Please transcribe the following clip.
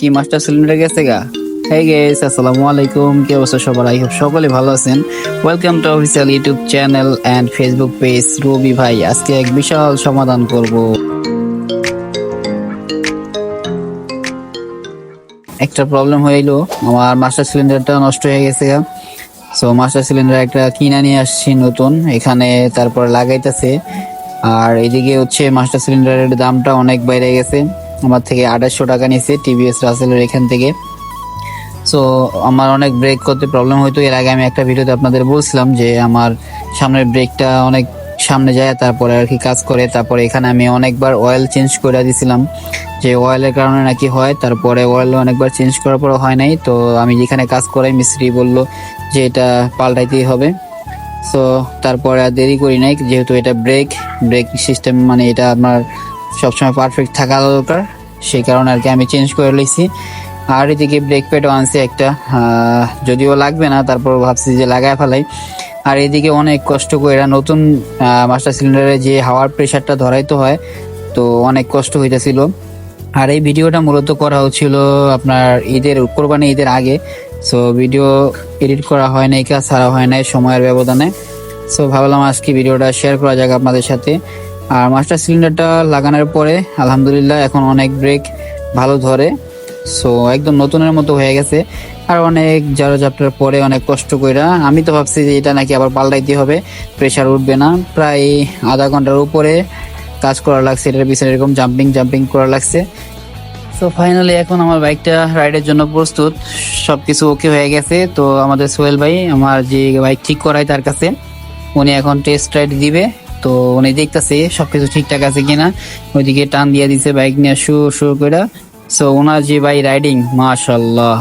কি master cylinder গেছে গা? হেই গেস আসসালামু আলাইকুম। কি অবস্থা সবার? আই হোপ সকলে ভালো আছেন। Welcome to official YouTube channel and Facebook page Robi ভাই। আজকে এক বিশাল সমাধান করব। একটা প্রবলেম হয়ে হইল আমার মাস্টার সিলিন্ডারটা নষ্ট হয়ে গেছে গা। সো মাস্টার সিলিন্ডার একটা কিনা নিয়ে আসছি নতুন। এখানে তারপর লাগাইতেছে। আর এদিকে হচ্ছে মাস্টার সিলিন্ডারের দামটা অনেক বাইরে গেছে। আমার থেকে আঠাশশো টাকা নিয়েছে টিভিএস রাসেলের এখান থেকে। সো আমার অনেক ব্রেক করতে প্রবলেম হইতো। এর আগে আমি একটা ভিডিওতে আপনাদের বলছিলাম যে, আমার সামনের ব্রেকটা অনেক সামনে যায়, তারপরে আর কি কাজ করে। তারপরে এখানে আমি অনেকবার অয়েল চেঞ্জ করে দিছিলাম। যে অয়েলের কারণে নাকি হয়, তারপরে অয়েল অনেকবার চেঞ্জ করার পরে হয় নাই। তো আমি যেখানে কাজ করাই, মিস্ত্রি বলল যে, এটা পাল্টাইতেই হবে। সো তারপরে আর দেরি করি নাই, যেহেতু এটা ব্রেক ব্রেক সিস্টেম মানে এটা আমার সবসময় পারফেক্ট থাকা দরকার। সেই কারণে আর কি আমি চেঞ্জ করে লইছি আর এদিকে ব্রেক প্যাডও আনছি একটা যদিও লাগবে না, তারপর ভাবছি যে লাগায় ফেলাই। আর এদিকে অনেক কষ্ট করে নতুন মাস্টার সিলিন্ডারে যে হাওয়ার প্রেশারটা ধরাইতে হয়, তো অনেক কষ্ট হইতেছিল। আর এই ভিডিওটা মূলত করা হচ্ছিল আপনার ঈদের, কোরবানি ঈদের আগে। সো ভিডিও এডিট করা হয় নাই, কাজ ছাড়া হয় নাই, সময়ের ব্যবধানে। সো ভাবলাম আজকে ভিডিওটা শেয়ার করা যাক আপনাদের সাথে। আর মাস্টার সিলিন্ডারটা লাগানোর পরে, আলহামদুলিল্লাহ এখন অনেক ব্রেক ভালো ধরে। সো একদম নতুনের মতো হয়ে গেছে। আর অনেক জারো জাপটার পরে অনেক কষ্ট কইরা, আমি তো ভাবছি যে এটা নাকি আবার পাল্টাইতে হবে প্রেশার উঠবে না। প্রায় আধা ঘণ্টার উপরে কাজ করা লাগছে, এটার পিছনে এরকম জাম্পিং জাম্পিং করা লাগছে। তো ফাইনালি এখন আমার বাইকটা রাইডের জন্য প্রস্তুত। সব কিছু ওকে হয়ে গেছে। তো আমাদের সোহেল ভাই, আমার যে বাইক ঠিক করাই তার কাছে, উনি এখন টেস্ট রাইড দিবে। তো উনি দেখতেছে সবকিছু ঠিকঠাক আছে কিনা, ওইদিকে টান দিয়ে দিছে বাইক নিয়ে শু শুরু করে সো ওনার যে ভাই রাইডিং মাশাল্লাহ।